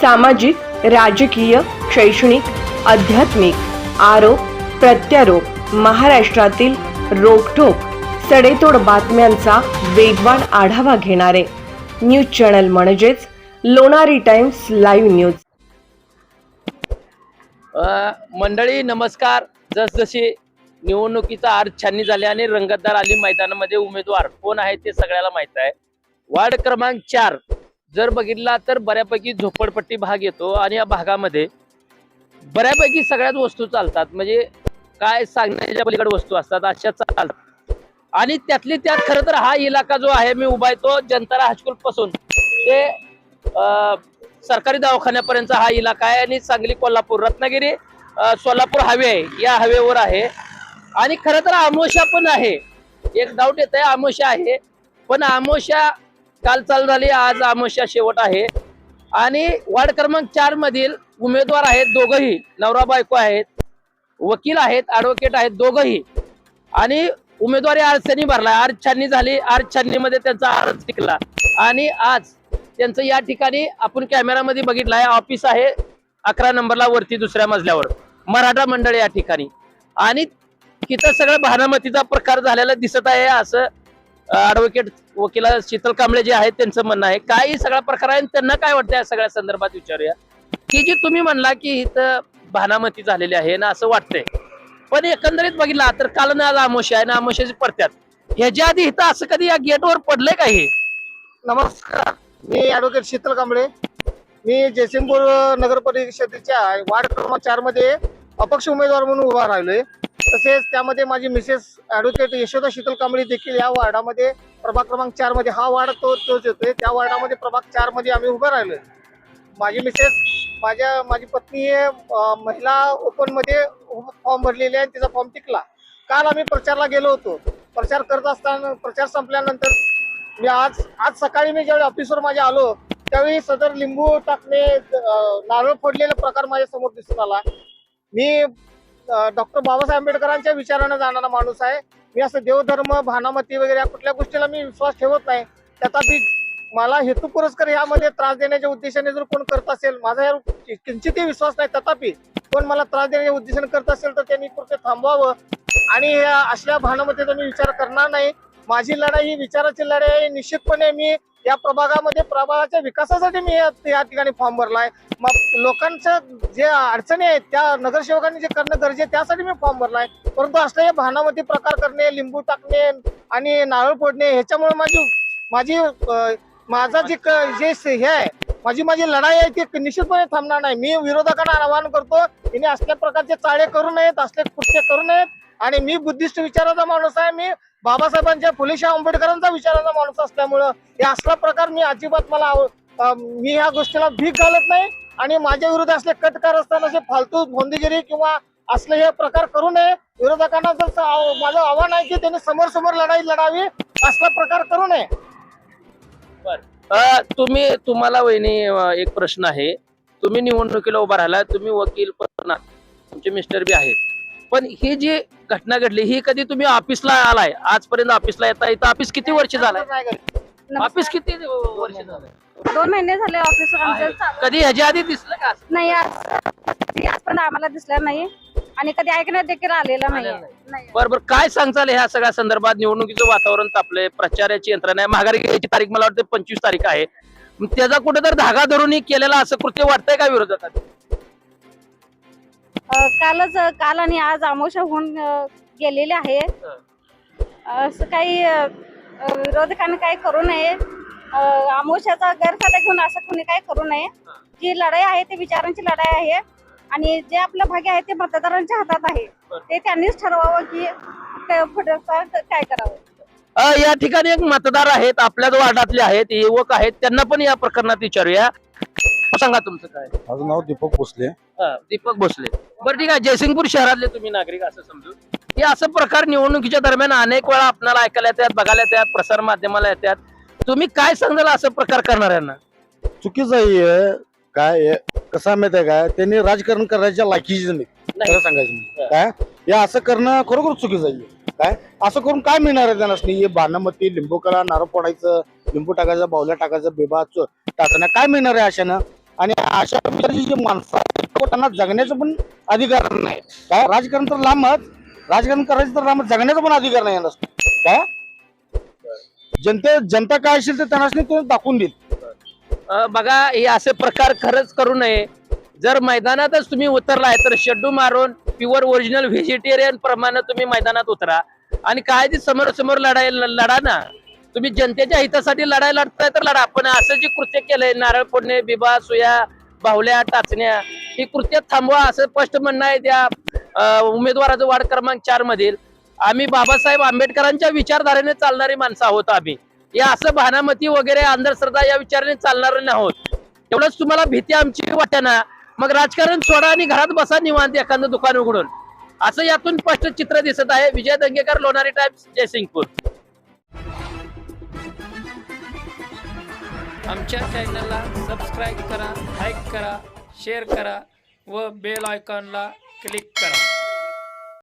सामाजिक राजकीय शैक्षणिक आध्यात्मिक आरोप प्रत्यारोप महाराष्ट्रातील रोखोक सडेतोड बातम्यांचा वेगवान आढावा घेणारे न्यूज चॅनल म्हणजेच लोणारी टाइम्स लाईव्ह न्यूज. मंडळी नमस्कार. जसजशी निवडणुकीचा आर छाननी झाली आणि रंगतदार आली मैदानामध्ये उमेदवार कोण आहे ते सगळ्याला माहीत आहे. वार्ड क्रमांक चार जर बघितला तर बऱ्यापैकी झोपडपट्टी भाग येतो आणि या भागामध्ये बऱ्यापैकी सगळ्याच वस्तू चालतात. म्हणजे काय सांगण्याच्या पलीकडे वस्तू असतात अशा चालतात. आणि त्यातली त्यात खरं तर हा इलाका जो आहे मी उभा आहे तो जनतारा हायस्कूल पासून. ते सरकारी दवाखान्यापर्यंत हा इलाका आहे आणि सांगली कोल्हापूर रत्नागिरी सोलापूर हवे आहे. या हवेवर आहे. आणि खरं तर आमोशा पण आहे. एक डाऊट येत आहे आमोशा आहे. पण आमोशा काल चालू झाली आज अमोशा शेवट आहे. आणि वार्ड क्रमांक चार मधील उमेदवार आहेत दोघही. नवरा बायको आहेत वकील आहेत ॲडव्होकेट आहेत दोघही. आणि उमेदवारी अर्ज भरला अर्ज छाननी झाली अर्ज छाननीमध्ये त्यांचा अर्ज टिकला. आणि आज त्यांचं या ठिकाणी आपण कॅमेरामध्ये बघितलं आहे ऑफिस आहे अकरा नंबरला वरती दुसऱ्या मजल्यावर. मराठा मंडळ या ठिकाणी. आणि तिथं सगळं भानामतीचा प्रकार झालेला दिसत आहे असं ऍडव्होकेट वकील शीतल कांबळे जे आहेत त्यांचं म्हणणं आहे काही सगळा प्रकार आहे त्यांना काय वाटतं या सगळ्या संदर्भात विचारूया. की जी तुम्ही म्हणला की इथं भानामती झालेली आहे ना असं वाटतंय. पण एकंदरीत बघितला तर काल ना आज आमोशी आहे ना आमोशाची पडत्यात ह्याच्या आधी इथं असं कधी या गेटवर पडलंय का हे? नमस्कार. मी ऍडव्होकेट शीतल कांबळे. मी जयसिंगपूर नगर परिषदेच्या वार्ड क्रमांक चारमध्ये अपक्ष उमेदवार म्हणून उभा राहिलोय. तसेच त्यामध्ये माझी मिसेस ऍडव्होकेट यशोदा शीतल कांबळी देखील या वार्डामध्ये प्रभाग क्रमांक चारमध्ये हा वार्ड तो तोच येतोय. त्या वार्डामध्ये प्रभाग चारमध्ये आम्ही उभं राहिलोय. माझी मिसेस माझ्या माझी पत्नी हे महिला ओपनमध्ये फॉर्म भरलेले आहे तिचा फॉर्म टिकला. काल आम्ही प्रचारला गेलो होतो. प्रचार करत असताना प्रचार संपल्यानंतर मी आज आज सकाळी मी ज्यावेळी ऑफिसवर माझ्या आलो त्यावेळी सदर लिंबू टाकणे नारळ फोडलेला प्रकार माझ्यासमोर दिसून आला. मी डॉक्टर बाबासाहेब आंबेडकरांच्या विचारानं जाणारा माणूस आहे. मी असं देवधर्म भानामती वगैरे या कुठल्या गोष्टीला मी विश्वास ठेवत नाही. तथापि मला हेतू पुरस्कार यामध्ये त्रास देण्याच्या उद्देशाने जर कोण करत असेल माझा यावर किंचितही विश्वास नाही तथापि कोण मला त्रास देण्याच्या उद्देशाने करत असेल तर त्यांनी कृत्य थांबवावं. आणि या भानामध्ये तर मी विचार करणार नाही. माझी लढाई ही विचाराची लढाई आहे. निश्चितपणे मी या प्रभागामध्ये प्रभागाच्या विकासासाठी मी या ठिकाणी फॉर्म भरलाय. मग लोकांच्या जे अडचणी आहेत त्या नगरसेवकांनी जे करणं गरजे आहे त्यासाठी मी फॉर्म भरलाय. परंतु असले भानामध्ये प्रकार करणे लिंबू टाकणे आणि नारळ फोडणे ह्याच्यामुळे माझी माझी माझा जे क- जे हे आहे माझी माझी लढाई आहे ती निश्चितपणे थांबणार नाही. मी विरोधकांना आवाहन करतो तिने असल्या प्रकारचे चाळे करू नयेत असले कृत्य करू नयेत आणि मी बुद्धिस्ट विचाराचा माणूस आहे मी बाबासाहेबांच्या फुलेशाह आंबेडकरांचा विचाराचा माणूस असल्यामुळं हे असला प्रकार मी अजिबात मला मी ह्या गोष्टीला भीक घालत नाही आणि माझ्या विरुद्ध असले कटकार असताना असे फालतू भोंदीगिरी किंवा असले हे प्रकार करू नये. विरोधकांना जर माझं आव्हान आहे की त्यांनी समोर समोर लढाई लढावी असला प्रकार करू नये. बर. तुम्ही तुम्हाला वहिनी एक प्रश्न आहे. तुम्ही निवडणुकीला उभा राहिला तुम्ही वकील पण तुमचे मिस्टर बी आहेत. पण ही जी घटना घडली ही कधी तुम्ही ऑफिसला आलाय? आजपर्यंत ऑफिसला येता इथं ऑफिस किती वर्ष झालंय. ऑफिस किती वर्ष झालंय? दोन महिने झाले ऑफिस आमचं आहे. चालू. कधी ह्याच्या आधी दिसलं का? असं? नाही आज आजपर्यंत आम्हाला दिसलं नाही. आणि कधी ऐकण्यात देखील आलेलं नाही. आलेलं नाही. नाही. बरं बरं काय सांगचाल ह्या सगळ्या संदर्भात? निवडणुकीचं वातावरण तापलंय प्रचाराची यंत्रणा आहे. माघारी घ्यायची तारीख मला वाटते पंचवीस तारीख आहे. मग त्याचा कुठेतरी धागा धरून ही केलेला असं कृत्य वाटतंय का विरोधकांना? कालच काल आणि आज आमोशा होऊन गेलेले आहे. असं काही विरोधकांनी काही करू नये. आमोशाचा गैरफायदा घेऊन असं कोणी काही करू नये. जी लढाई आहे ती विचारांची लढाई आहे. आणि जे आपलं भाग्य आहे ते मतदारांच्या हातात आहे. ते त्यांनीच ठरवावं की काय करावं. या ठिकाणी एक मतदार आहेत आपल्याच वार्डातले आहेत युवक आहेत त्यांना पण या प्रकरणात विचारूया. सांगा तुमचं काय? माझं नाव दीपक भोसले. हा, दीपक भोसले. बरं ठीक आहे जयसिंगपूर शहरातले तुम्ही नागरिक असं समजू. हे असं प्रकार निवडणुकीच्या दरम्यान अनेक वेळा आपल्याला ऐकायला येतात बघायला येतात प्रसार माध्यमाला येतात. तुम्ही काय सांगाल असं प्रकार करणाऱ्यांना? चुकीचं आहे. काय आहे, कसं आहे माहिती आहे काय? त्यांनी राजकारण करायच्या लायकीच नाही. खरं सांगायचं म्हणजे. काय? हे असं करणं खरोखर चुकीचं आहे. काय? असं करून काय मिळणार आहे त्यांना? हे बाणामती लिंबू कला नारळ फोडायचं लिंबू टाकायचं बावल्या टाकायचं बेबा चो- टाचण्या काय मिळणार आहे अशानं? आणि अशा विचाराची जी माणसं त्यांना जगण्याचा पण अधिकार नाही. काय? राजकारण तर लांबच राजकारण करायचं तर लांब जगण्याचा पण अधिकार नाही नसतो काय? जनते जनता काय असेल तर त्यांना ते दाखवून देईल. बघा हे असे प्रकार खरंच करू नये. जर मैदानातच तुम्ही उतरलाय तर शेड्डू मारून प्युअर ओरिजिनल व्हेजिटेरियन प्रमाणे तुम्ही मैदानात उतरा. आणि काय ते समोर समोर लढाई लढा ना. तुम्ही जनतेच्या हितासाठी लढाई लढताय तर लढा. पण असं जे कृत्य केलंय नारळ फोडणे बिबा सुया बाहुल्या टाचण्या ही कृत्य थांबवा असं स्पष्ट म्हणणं आहे त्या उमेदवाराचं वार्ड क्रमांक चार मधील. आम्ही बाबासाहेब आंबेडकरांच्या विचारधारेने चालणारी माणसं आहोत आम्ही. या असं भानामती वगैरे अंधश्रद्धा या विचाराने चालणार नाहोत. एवढंच तुम्हाला भीती आमची वाटेना मग राजकारण सोडा आणि घरात बसा निवांत एखादं दुकान उघडून. असं यातून स्पष्ट चित्र दिसत आहे. विजय दंगेकर लोणारी टाइम्स जयसिंगपूर. आमच्या चॅनलला सबस्क्राईब करा लाईक करा शेअर करा व बेल आयकॉनला क्लिक करा.